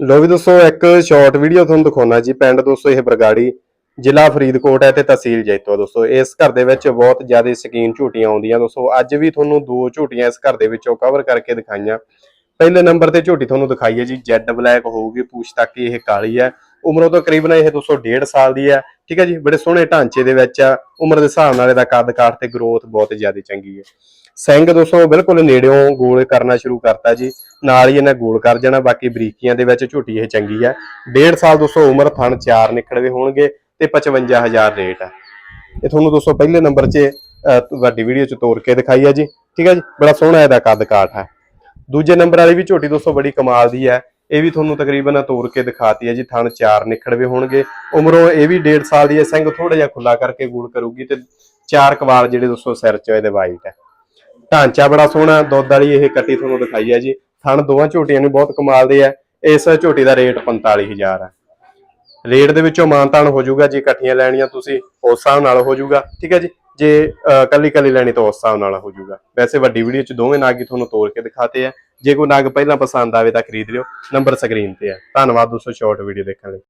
ਲੋ ਵੀ ਦੋਸਤੋ, ਇੱਕ short video ਤੁਹਾਨੂੰ ਦਿਖਾਉਣਾ ਜੀ। ਪਿੰਡ ਦੋਸਤੋ, ਇਹ ਬਰਗਾੜੀ ਜ਼ਿਲ੍ਹਾ ਫਰੀਦਕੋਟ ਹੈ ਤੇ ਤਹਿਸੀਲ ਜੈਤੋ ਦੋਸਤੋ। ਇਸ ਘਰ ਦੇ ਵਿੱਚ ਬਹੁਤ ਜ਼ਿਆਦਾ ਸਕੀਨ ਝੂਟੀਆਂ ਆਉਂਦੀਆਂ ਦੋਸਤੋ। ਅੱਜ ਵੀ ਤੁਹਾਨੂੰ ਦੋ ਝੂਟੀਆਂ ਇਸ ਘਰ ਦੇ ਵਿੱਚੋਂ ਕਵਰ ਕਰਕੇ ਦਿਖਾਈਆਂ। ਪਹਿਲੇ ਨੰਬਰ ਤੇ ਝੂਟੀ ਤੁਹਾਨੂੰ ਦਿਖਾਈ ਹੈ ਜੀ। ਜੈਡ ਬਲੈਕ ਹੋਊਗੀ ਪੂਛ ਤੱਕ ਇਹ ਕਾਲੀ ਹੈ। ਉਮਰੋਂ ਤਕਰੀਬਨ ਇਹ ਦੋਸਤੋ 1.5 ਸਾਲ ਦੀ ਹੈ। ਠੀਕ ਹੈ ਜੀ, ਬੜੇ ਸੋਹਣੇ ਢਾਂਚੇ ਦੇ ਵਿੱਚ ਆ। ਉਮਰ ਦੇ ਹਿਸਾਬ ਨਾਲ ਇਹਦਾ ਕੱਦ ਕਾਠ ਤੇ ਗਰੋਥ ਬਹੁਤ ਜ਼ਿਆਦਾ ਚੰਗੀ ਹੈ। ਸਿੰਘ ਦੋਸਤੋ, ਬਿਲਕੁਲ ਨੇੜਿਓਂ ਗੋਲ ਕਰਨਾ ਸ਼ੁਰੂ ਕਰਤਾ ਜੀ। ਨਾਲ ਹੀ ਇਹਨੇ ਗੋਲ ਕਰ ਜਾਣਾ, ਬਾਕੀ ਬਰੀਕੀਆਂ ਦੇ ਵਿੱਚ ਝੂਟੀ ਇਹ ਚੰਗੀ ਹੈ। 1.5 ਸਾਲ ਦੋਸਤੋ, ਉਮਰ ਥਣ ਚਾਰ ਨਿਕੜਵੇ ਹੋਣਗੇ ਤੇ 55000 ਰੇਟ ਹੈ ਇਹ ਤੁਹਾਨੂੰ ਦੋਸਤੋ, ਪਹਿਲੇ ਨੰਬਰ 'ਚ ਵੱਡੀ ਵੀਡੀਓ 'ਚ ਤੋੜ ਕੇ ਦਿਖਾਈ ਹੈ ਜੀ। ਠੀਕ ਹੈ ਜੀ, ਬੜਾ ਸੋਹਣਾ ਇਹਦਾ ਕੱਦ ਕਾਠ ਹੈ। ਦੂਜੇ ਨੰਬਰ ਵਾਲੀ ਵੀ ਝੋਟੀ ਦੋਸਤੋ, ਬੜੀ ਕਮਾਲ ਦੀ ਹੈ। ਇਹ ਵੀ ਤੁਹਾਨੂੰ ਤਕਰੀਬਨ ਤੋੜ ਕੇ ਦਿਖਾਤੀ ਹੈ ਜੀ, ਥਣ ਚਾਰ ਨਿਖੜਵੇ ਹੋਣਗੇ। ਉਮਰੋਂ ਇਹ ਵੀ 1.5 ਸਾਲ ਦੀ ਹੈ, ਸਿੰਘ ਥੋੜਾ ਜਿਹਾ ਖੁੱਲਾ ਕਰਕੇ ਗੂੜ ਕਰੂਗੀ ਤੇ ਚਾਰ ਕਵਾਲ ਜਿਹੜੇ ਦੋਸਤੋ ਸਿਰ 'ਚ ਇਹਦੇ ਵਾਈਟ ਹੈ। ਢਾਂਚਾ ਬੜਾ ਸੋਹਣਾ, ਦੁੱਧ ਵਾਲੀ ਇਹ ਕੱਟੀ ਤੁਹਾਨੂੰ ਦਿਖਾਈ ਹੈ ਜੀ। ਥਣ ਦੋਵਾਂ ਝੋਟੀਆਂ ਨੂੰ ਬਹੁਤ ਕਮਾਲ ਦੇ ਆ ਇਸ ਝੋਟੀ ਦਾ ਰੇਟ 45000 ਹੈ। ਰੇਟ ਦੇ ਵਿੱਚੋਂ ਮਾਨਤਾਨ ਹੋ ਜਾਊਗਾ, ਜੇ ਇਕੱਠੀਆਂ ਲੈਣੀਆਂ ਤੁਸੀਂ ਉਸ ਹਿਸਾਬ ਨਾਲ ਹੋ ਜਾਊਗਾ। ਠੀਕ ਹੈ ਜੀ, ਜੇ ਕੱਲੀ ਕੱਲੀ ਲੈਣੀ ਤਾਂ ਉਸ ਹਿਸਾਬ ਨਾਲ ਹੋ ਜਾਊਗਾ। ਵੈਸੇ ਵੱਡੀ ਵੀਡੀਓ 'ਚ ਦੋਵੇਂ ਨਾਗੀ ਤੁਹਾਨੂੰ ਤੋੜ ਕੇ ਦਿਖਾਤੇ ਆ ਜੇ ਕੋਈ ਨਗ ਪਹਿਲਾਂ ਪਸੰਦ ਆਵੇ ਤਾਂ ਖਰੀਦ ਲਿਓ। ਨੰਬਰ ਸਕਰੀਨ ਤੇ ਹੈ ਧੰਨਵਾਦ ਦੋਸਤੋ, ਸ਼ਾਰਟ ਵੀਡੀਓ ਦੇਖਣ ਲਈ।